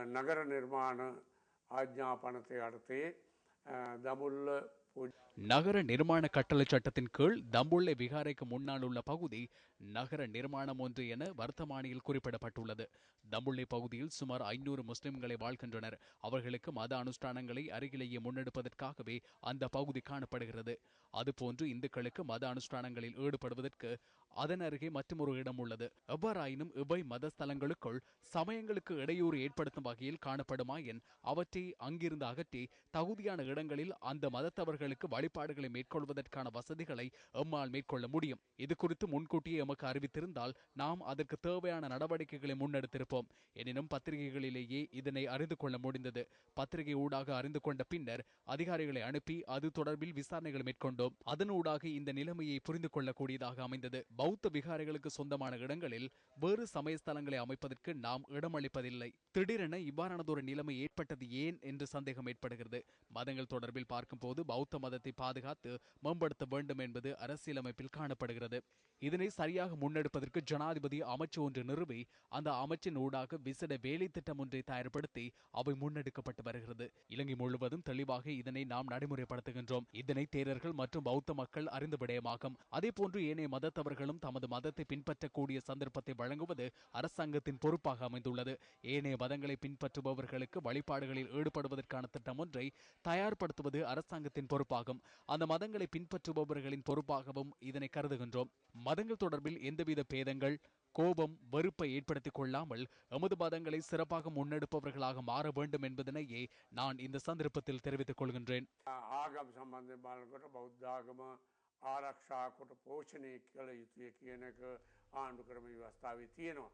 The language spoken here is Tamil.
නගර නිර්මාණ ආජ්ඥාපනතය අර්ථයේ දමුල්ල පූජ நகர நிர்மாண கட்டளை சட்டத்தின் கீழ் தம்புள்ளை விகாரைக்கு முன்னால் உள்ள பகுதி நகர நிர்மாணம் ஒன்று என வர்த்தமானியில் குறிப்பிடப்பட்டுள்ளது தம்புள்ளை பகுதியில் சுமார் ஐநூறு முஸ்லிம்களை வாழ்கின்றனர் அவர்களுக்கு மத அனுஷ்டானங்களை அருகிலேயே முன்னெடுப்பதற்காகவே அந்த பகுதி காணப்படுகிறது அதுபோன்று இந்துக்களுக்கு மத அனுஷ்டானங்களில் ஈடுபடுவதற்கு அதன் அருகே மற்றொரு இடம் உள்ளது. எவ்வாறாயினும் இவை மத ஸ்தலங்களுக்குள் சமயங்களுக்கு இடையூறு ஏற்படுத்தும் வகையில் காணப்படுமாயின் அவற்றை அங்கிருந்து அகற்றி தகுதியான இடங்களில் அந்த மதத்தவர்களுக்கு வழிபாடுகளை மேற்கொள்வதற்கான வசதிகளை எம்மால் மேற்கொள்ள முடியும். இது குறித்து முன்கூட்டியே எமக்கு அறிவித்திருந்தால் நாம் அதற்கு தேவையான நடவடிக்கைகளை முன்னெடுத்திருப்போம். எனினும் பத்திரிகைகளிலேயே இதனை அறிந்து கொள்ள முடிந்தது. பத்திரிகை ஊடாக அறிந்து கொண்ட பின்னர் அதிகாரிகளை அனுப்பி அது தொடர்பில் விசாரணைகளை மேற்கொண்டோம். அதனூடாக இந்த நிலைமையை புரிந்து கொள்ளக்கூடியதாக அமைந்தது. பௌத்த விகாரைகளுக்கு சொந்தமான இடங்களில் வேறு சமய ஸ்தலங்களை அமைப்பதற்கு நாம் இடமளிப்பதில்லை. திடீரென இவ்வாறானதொரு நிலைமை ஏற்பட்டது ஏன் என்று சந்தேகம் ஏற்படுகிறது. மதங்கள் தொடர்பில் பார்க்கும்போது பௌத்த மதத்தை பாதுகாத்து மேம்படுத்த வேண்டும் என்பது அரசியலமைப்பில் காணப்படுகிறது. இதனை சரியாக முன்னெடுப்பதற்கு ஜனாதிபதி அமைச்சு ஒன்று நிறுவி அந்த அமைச்சின் ஊடாக விசேட வேலை திட்டம் ஒன்றை தயார்படுத்தி அவை முன்னெடுக்கப்பட்டு வருகிறது. இலங்கை முழுவதும் தெளிவாக இதனை நாம் நடைமுறைப்படுத்துகின்றோம். இதனை தேரர்கள் மற்றும் பௌத்த மக்கள் அறிந்த விடயமாகும். அதே போன்று ஏனைய மதத்தவர்களும் அனைவராலும் தமது மதத்தை பின்பற்றக்கூடிய சந்தர்ப்பத்தை வழங்குவது அரசாங்கத்தின் பொறுப்பாக அமைந்துள்ளது. ஏனைய மதங்களை பின்பற்றுபவர்களுக்கு வழிபாடுகளில் ஈடுபடுவதற்கான திட்டம் ஒன்றை தயார்படுத்துவது அரசாங்கத்தின் பொறுப்பாகும். அந்த மதங்களை பின்பற்றுபவர்களின் பொறுப்பாகவும் இதனை கருதுகின்றோம். மதங்கள் தொடர்பில் எந்தவித பேதங்கள் கோபம் வெறுப்பை ஏற்படுத்திக் கொள்ளாமல் எமது மதங்களை சிறப்பாக முன்னெடுப்பவர்களாக மாற வேண்டும் என்பதனையே நான் இந்த சந்தர்ப்பத்தில் தெரிவித்துக் கொள்கின்றேன். ஆகம் சம்பந்தமாக பௌத்தாகம ආරක්ෂා කොට පෝෂණය කළ යුතුය කියන එක ආණ්ඩු ක්‍රම ව්‍යවස්ථාවේ තියෙනවා.